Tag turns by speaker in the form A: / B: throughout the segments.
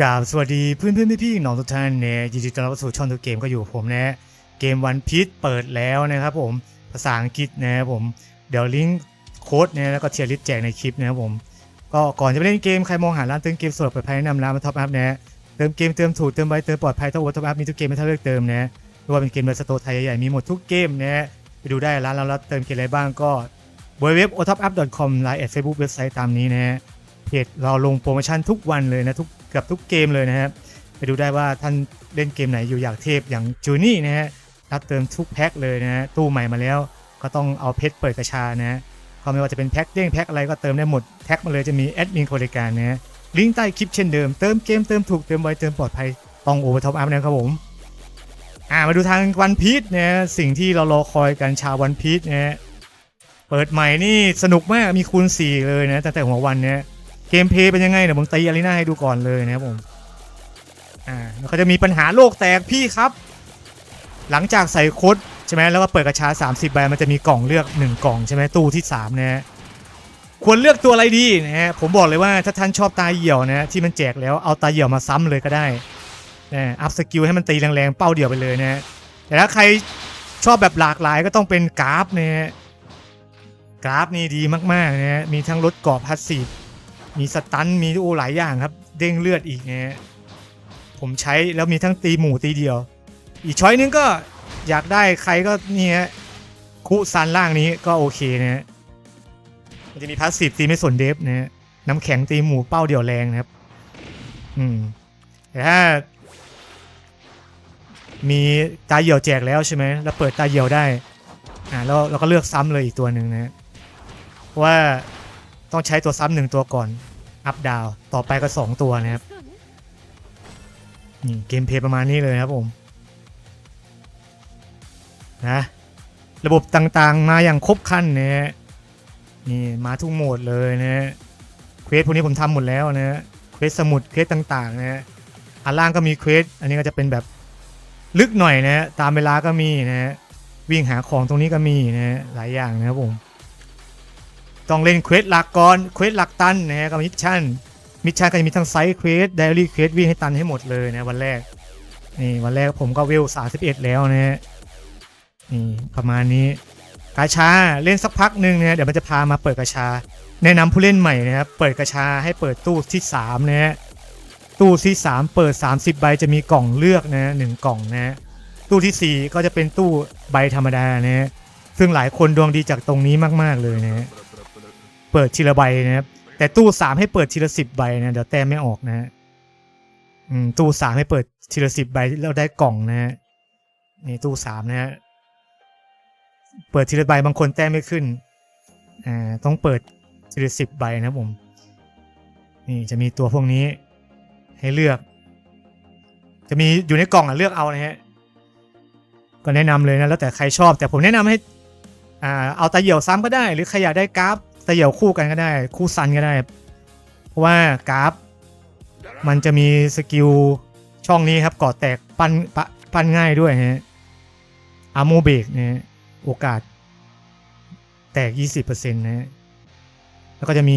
A: กราบสวัสดีเพื่อนเพื่อนพี่พี่ๆน้องทุกท่านเนี่ยยินดีต้อนรับสู่ช่องทุกเกมก็อยู่ผมนะเกมวันพีชเปิดแล้วนะครับผมภาษาอังกฤษนะครับผมเดี๋ยวลิงก์โค้ดเนี่ยแล้วก็เทียร์ลิสต์แจกในคลิปนะครับผมก็ก่อนจะไปเล่นเกมใครมองหาร้านเติมเกมสดปลอดภัยแนะนำร้านมาท็อปอัพนะเติมเกมเติมถูกเติมไวเติมปลอดภัยต้องโอท็อปอัพมีทุกเกมไม่เท่าเลือกเติมนะไม่ว่าเป็นเกมเบอร์สโตร์ไทยใหญ่ๆมีหมดทุกเกมนะไปดูได้ร้านเราแล้วเติมเกมอะไรบ้างก็ www.otopup.com ไลน์แอดเฟซบุ๊กเว็บไซต์ตามนี้นะฮะเพจเราลงโปรโมชั่นทุกวันเลยนะทุก กือบทุกเกมเลยนะครับไปดูได้ว่าท่านเล่นเกมไหนอยู่อยากเทพอย่างจูนี่นะฮะรับเติมทุกแพ็คเลยนะฮะตู้ใหม่มาแล้วก็ต้องเอาเพชรเปิดกระชานะฮะก็ไม่ว่าจะเป็นแพ็คเด้งแพ็คอะไรก็เติมได้หมดแท็กมาเลยจะมีแอดมินบริการนะฮะลิงก์ใต้คลิปเช่นเดิมเติมเกมเติมถูกเติมไวเติมปลอดภัยต้องโอเวอร์ท็อปอัพนะครับผมอ่ามาดูทางวันพีชนะสิ่งที่เรารอคอยกันชาววันพีชนะเปิดใหม่นี่สนุกมากมีคูณ4เลยนะตั้งแต่หัววันเนี้ย เกมเพย์เป็นยังไงเดี๋ยวผมตีอารีนาให้ดูก่อนเลยนะครับผมอ่าแล้วเขาจะมีปัญหาโลกแตกพี่ครับ หลังจากใส่โค้ดใช่ไหมแล้วก็เปิดกระชา30ใบมันจะมีกล่องเลือก 1 กล่องใช่ไหมตู้ที่3นะฮะควรเลือกตัวอะไรดีนะฮะผมบอกเลยว่าถ้าท่านชอบตาเหี่ยวนะที่มันแจกแล้วเอาตาเหี่ยวมาซ้ำเลยก็ได้นะอัพสกิลให้มันตีแรงๆเป้าเดี่ยวไปเลยนะฮะแต่ถ้าใครชอบแบบหลากหลายก็ต้องเป็นกราฟนะฮะกราฟนี่ดีมากๆนะฮะมีทั้งลดกรอบพาสซีฟ มีสตันมีโอหลายอย่างครับ เด้งเลือดอีกนะฮะผมใช้แล้วมีทั้งตีหมู่ตีเดียว อีกช้อยนึงก็อยากได้ใครก็นี่ฮะคุซันล่างนี้ก็โอเคนะฮะมันจะมีพาสซีฟตีไม่สนเดฟนะฮะน้ำแข็งตีหมู่เป้าเดี่ยวแรงนะครับ อืมแต่ถ้ามีตาเหี่ยวแจกแล้วใช่ไหมแล้วเปิดตาเหี่ยวได้ อ่าแล้วเราก็เลือกซ้ำเลยอีกตัวหนึ่งนะเพราะว่า ต้องใช้ตัวซ้ำหนึ่งตัวก่อน อัพดาว ต่อไปก็ 2 ตัวนะครับนี่เกมเพย์ประมาณนี้เลยครับผม นะ ระบบต่างๆมาอย่างครบครันนะฮะนี่มาทุกโหมดเลยนะฮะเควสพวกนี้ผมทำหมดแล้วนะฮะเควสสมุดเควสต่างๆนะฮะอันล่างก็มีเควสอันนี้ก็จะเป็นแบบลึกหน่อยนะฮะตามเวลาก็มีนะฮะวิ่งหาของตรงนี้ก็มีนะฮะหลายอย่างนะครับผม ต้องเล่นเควสหลักก่อนเควสหลักตันนะฮะกับมิชชั่นมิชชั่นก็จะมีทั้งไซส์เควสไดอารี่เควสวิ่งให้ตันให้หมดเลยนะวันแรกนี่วันแรกผมก็เวล31 แล้วนะฮะนี่ประมาณนี้กาชาเล่นสักพักหนึ่งนะเดี๋ยวมันจะพามาเปิดกาชา แนะนำผู้เล่นใหม่นะครับเปิดกาชาให้เปิดตู้ที่3นะฮะตู้ที่ 3 เปิด 30 ใบจะมีกล่องเลือกนะฮะหนึ่งกล่องนะฮะตู้ทีสี่ 4 ก็จะเป็นตู้ใบธรรมดานะฮะซึ่งหลายคนดวงดีจากตรงนี้มาก ๆ เลยนะฮะ เปิดทีละใบนะครับแต่ตู้สามให้เปิดทีละสิบใบนะเดี๋ยวแต้มไม่ออกนะฮะอืมตู้สามให้เปิดทีละสิบใบแล้วได้กล่องนะฮะนี่ตู้สามนะฮะเปิดทีละใบบางคนแต้มไม่ขึ้นอ่าต้องเปิดทีละสิบใบนะผมนี่จะมีตัวพวกนี้ให้เลือก จะมีอยู่ในกล่องอะเลือกเอานะฮะก็แนะนำเลยนะแล้วแต่ใครชอบ แต่ผมแนะนำให้อ่าเอาตาเหี่ยวซ้ำก็ได้ หรือใครอยากได้กราฟ ตาเหี่ยวคู่กันก็ได้ คู่ซันก็ได้ เพราะว่ากราฟ มันจะมีสกิลช่องนี้ครับก่อแตกปั้นปะปั้นง่ายด้วยฮะอาร์โมเบกนะฮะโอกาส แตก 20%นะฮะแล้วก็จะมี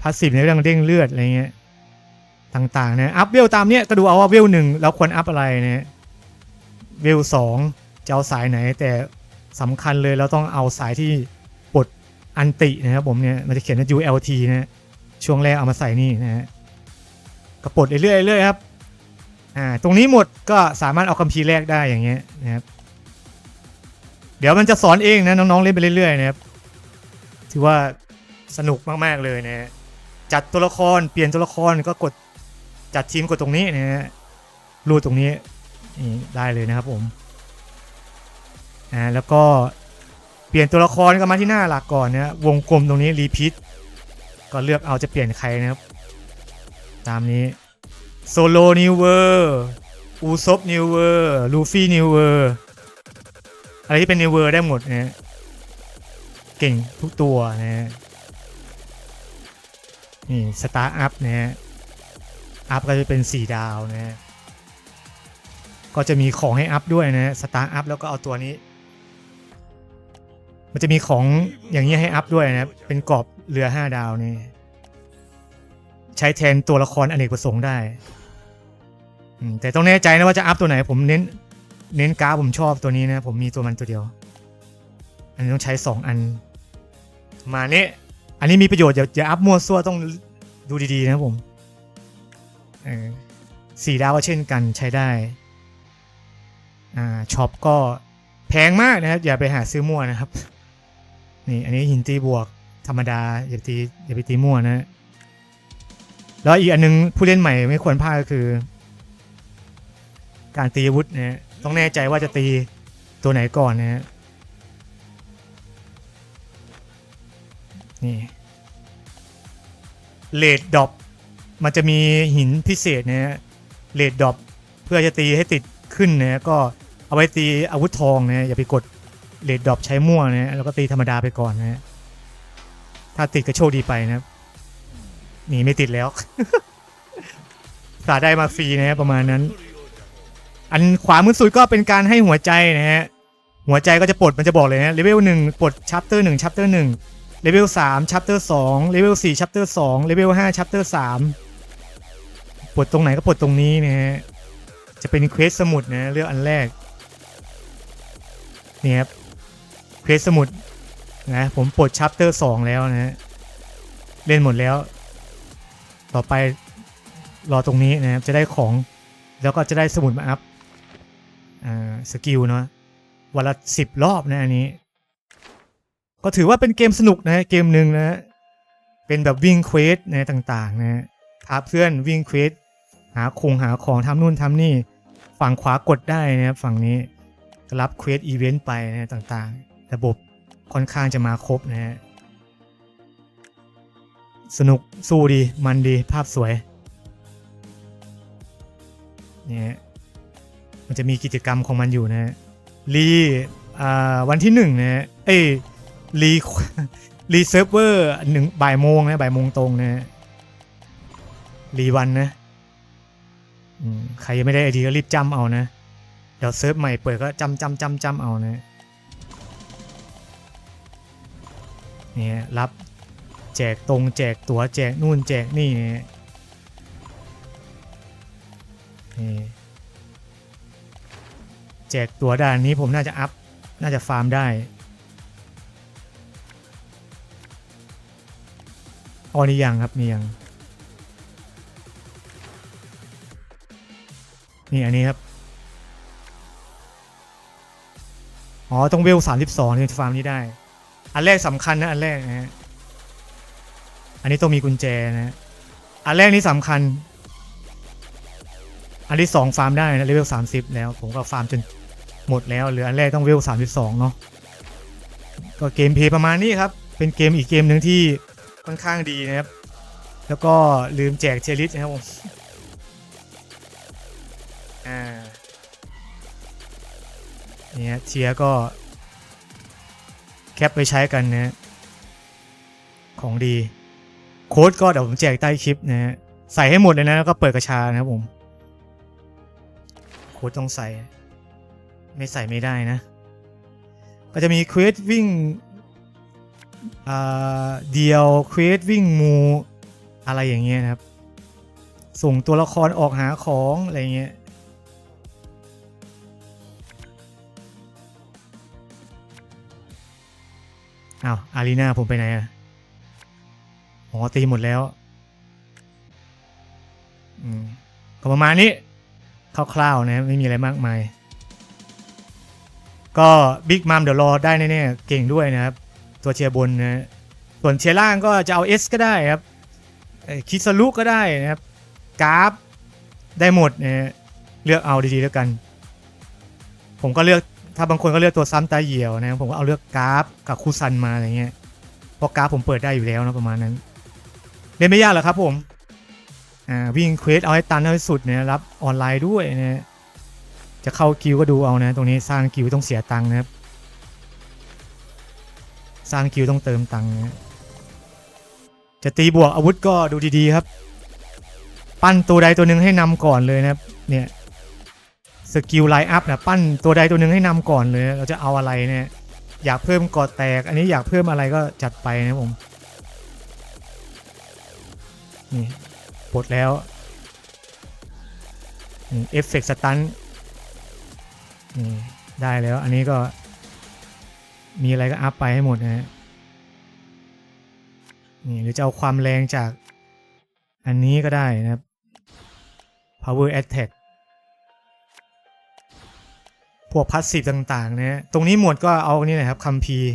A: พาสซีฟในเรื่องเด้งเลือดอะไรเงี้ยต่างๆนะอัพเวลตามเนี้ยก็ดูเอาว่าเวลหนึ่งเราควรอัพอะไรนะฮะเวลสองจะเอาสายไหนแต่สำคัญเลยเราต้องเอาสายที่ อันตินะครับผมเนี่ยมันจะเขียนว่า ULT นะฮะช่วงแรกเอามาใส่นี่นะฮะก็ปดเรื่อยๆเรื่อยๆครับอ่าตรงนี้หมดก็สามารถเอาคัมภีร์แรกได้อย่างเงี้ยนะครับเดี๋ยวมันจะสอนเองนะน้องๆเล่นไปเรื่อยๆนะครับถือว่าสนุกมากๆเลยนะฮะจัดตัวละครเปลี่ยนตัวละครก็กดจัดทีมกดตรงนี้นะฮะรูดตรงนี้นี่ได้เลยนะครับผมอ่าแล้วก็ เปลี่ยนตัวละครก็มาที่หน้าหลักก่อนนะวงกลมตรงนี้รีพิทก็เลือกเอาจะเปลี่ยนใครนะครับ ตามนี้โซโลนิวเวอร์อูซบนิวเวอร์ลูฟี่นิวเวอร์อะไรที่เป็นนิวเวอร์ได้หมดนะเก่งทุกตัวนะฮะนี่สตาร์อัพนะฮะอัพก็จะเป็น 4 ดาวนะฮะก็จะมีของให้อัพด้วยนะสตาร์อัพแล้วก็เอาตัวนี้ มันจะมีของอย่างนี้ให้อัพด้วยนะเป็นกรอบเรือ 5 ดาวนี่ ใช้แทนตัวละครอเนกประสงค์ได้แต่ต้องแน่ใจนะว่าจะอัพตัวไหน ผมเน้น เน้นกราฟผมชอบตัวนี้นะ ผมมีตัวมันตัวเดียว อันนี้ต้องใช้สองอัน มาเนี้อันนี้มีประโยชน์อย่าอย่าอัพมั่วซั่วต้องดูดีๆนะผมสี่ดาวก็เช่นกันใช้ได้ อ่าช็อปก็แพงมากนะครับ อย่าไปหาซื้อมั่วนะครับ นี่อันนี้หินตีบวกธรรมดาอย่าไปตีอย่าไปตีมั่วนะ แล้วอีกอันนึงผู้เล่นใหม่ไม่ควรพลาดก็คือ การตีอาวุธนะต้องแน่ใจว่าจะตีตัวไหนก่อนนะฮะนี่เลดดอปมันจะมีหินพิเศษนะฮะเลดดอปเพื่อจะตีให้ติดขึ้นนะก็เอาไว้ตีอาวุธทองนะอย่าไปกด เลดดอปใช้มั่วนะแล้วก็ตีธรรมดาไปก่อนนะฮะถ้าติดก็โชคดีไปนะครับหนีไม่ติดแล้ว สาได้มาฟรีนะฮะประมาณนั้น อันขวามือสุดก็เป็นการให้หัวใจนะฮะหัวใจก็จะปลดมันจะบอกเลยนะเลเวลหนึ่งปลดชัปเตอร์หนึ่งชัปเตอร์หนึ่งเลเวลสามชัปเตอร์สองเลเวลสี่ชัปเตอร์สองเลเวลห้าชัปเตอร์สามปลดตรงไหนก็ปลดตรงนี้นะฮะจะเป็นเควสสมุดนะเลือกอันแรกนี่ครับ เควสสมุดนะผมปลดชัปเตอร์สองแล้วนะฮะเล่นหมดแล้ว ต่อไปรอตรงนี้นะครับจะได้ของแล้วก็จะได้สมุดมาอัพสกิลเนาะวันละสิบรอบนะอันนี้ ก็ถือว่าเป็นเกมสนุกนะเกมหนึ่งนะเป็นแบบวิ่งเควสนะต่างๆนะพาเพื่อนวิ่งเควสหาคงหาของทำนู่นทำนี่ ฝั่งขวากดได้นะครับฝั่งนี้รับเควสอีเวนต์ไปนะต่างๆ ระบบค่อนข้างจะมาครบนะฮะสนุกสู้ดีมันดีภาพสวยเนี่ยมันจะมีกิจกรรมของมันอยู่นะรีอ่าวันที่หนึ่งนะฮะเอ้ยรีรีเซิร์ฟเวอร์หนึ่งบ่ายโมงนะบ่ายโมงตรงนะฮะรีวันนะใครยังไม่ได้ไอดีก็รีบจำเอานะ เดี๋ยวเซิร์ฟใหม่เปิดก็จำจำจำจำเอานะ นี่รับแจกตรงแจกตั๋วแจกนู่นแจกนี่นี่แจกตัวด่านนี้ผมน่าจะอัพ น่าจะฟาร์มได้อ๋อนี่ยังครับนี่ยังนี่อันนี้ครับ อ๋อ ต้องเวลสามสิบสองถึงจะฟาร์มนี้ได้ อันแรกสำคัญนะอันแรกนะฮะอันนี้ต้องมีกุญแจนะฮะอันแรกนี้สำคัญ อันที่2ฟาร์มได้นะเลเวล30แล้ว ผมก็ฟาร์มจนหมดแล้วเหลืออันแรกต้องเลเวล32เนาะก็เกมเพย์ประมาณนี้ครับ เป็นเกมอีกเกมหนึ่งที่ค่อนข้างดีนะครับ แล้วก็ลืมแจกเชลิสนะครับผมอ่าเนี่ยเชียร์ก็ แคปไปใช้กันนะของดี โค้ดก็เดี๋ยวผมแจกใต้คลิปนะฮะใส่ให้หมดเลยนะแล้วก็เปิดกระชานะครับผม โค้ดต้องใส่ ไม่ใส่ไม่ได้นะ ก็จะมีเควสวิ่งอ่าเดียวเควสวิ่งมูอะไรอย่างเงี้ยนะครับ ส่งตัวละครออกหาของอะไรเงี้ย อ้าวอารีนาผมไปไหนอะอ๋อตีหมดแล้วอืมก็ประมาณนี้คร่าวๆนะไม่มีอะไรมากมาย ก็บิ๊กมัมเดี๋ยวรอได้แน่ๆเก่งด้วยนะครับ ตัวเชียร์บนนะส่วนเชียร์ล่างก็จะเอา S ก็ได้ครับคิสลุก็ได้นะครับกราฟได้หมดนะเลือกเอาดีๆแล้วกัน ผมก็เลือก ถ้าบางคนก็เลือกตัวซ้ำตาเหี่ยวนะผมก็เอาเลือกกราฟกับคูซันมาอะไรเงี้ยเพราะกราฟผมเปิดได้อยู่แล้วนะประมาณนั้น เล่นไม่ยากหรอกครับผมอ่าวิ่งเควสเอาให้ตันให้สุดเนี่ยรับออนไลน์ด้วยนะจะเข้ากิวก็ดูเอานะ ตรงนี้สร้างกิวต้องเสียตังค์นะครับ สร้างกิวต้องเติมตังค์นะจะตีบวกอาวุธก็ดูดีๆครับ ปั้นตัวใดตัวหนึ่งให้นำก่อนเลยนะครับ เนี่ย สกิลไลน์อัพนะปั้นตัวใดตัวหนึ่งให้นำก่อนเลย เราจะเอาอะไรเนี่ย อยากเพิ่มกอดแตก อันนี้อยากเพิ่มอะไรก็จัดไปนะผม นี่ปลดแล้วเอฟเฟกต์สตันนี่ได้แล้ว อันนี้ก็ มีอะไรก็อัพไปให้หมดนะฮะนี่หรือจะเอาความแรงจากอันนี้ก็ได้นะครับ power attack พวกพัสซีฟต่างๆนะตรงนี้หมวดก็เอานี่นะครับคัมภีร์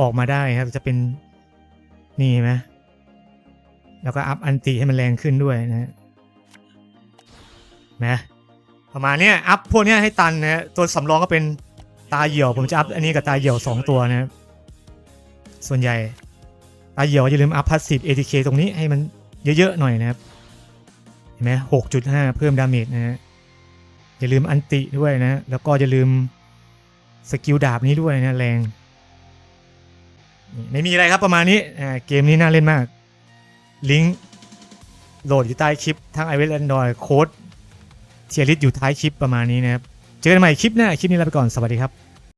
A: ออกมาได้ครับจะเป็นนี่ไหมแล้วก็อัพอันติให้มันแรงขึ้นด้วยนะนะประมาณนี้อัพพวกนี้ให้ตันนะฮะตัวสำรองก็เป็นตาเหี่ยว ผมจะอัพอันนี้กับตาเหี่ยว 2 ตัวนะส่วนใหญ่ตาเหี่ยวอย่าลืมอัพพัสซีฟ ATK ตรงนี้ให้มันเยอะ ๆ หน่อยนะครับ เห็นไหมหกจุดห้าเพิ่มดาเมจนะฮะ อย่าลืมอันติด้วยนะ แล้วก็อย่าลืมสกิลดาบนี้ด้วยนะแรงนี่ไม่มีอะไรครับประมาณนี้เกมนี้น่าเล่นมาก ลิงก์โหลดอยู่ใต้คลิป ทั้ง iOS และ Android โค้ดเทียริสอยู่ท้ายคลิปประมาณนี้นะครับ เจอกันใหม่คลิปหน้า คลิปนี้ลาไปก่อน สวัสดีครับ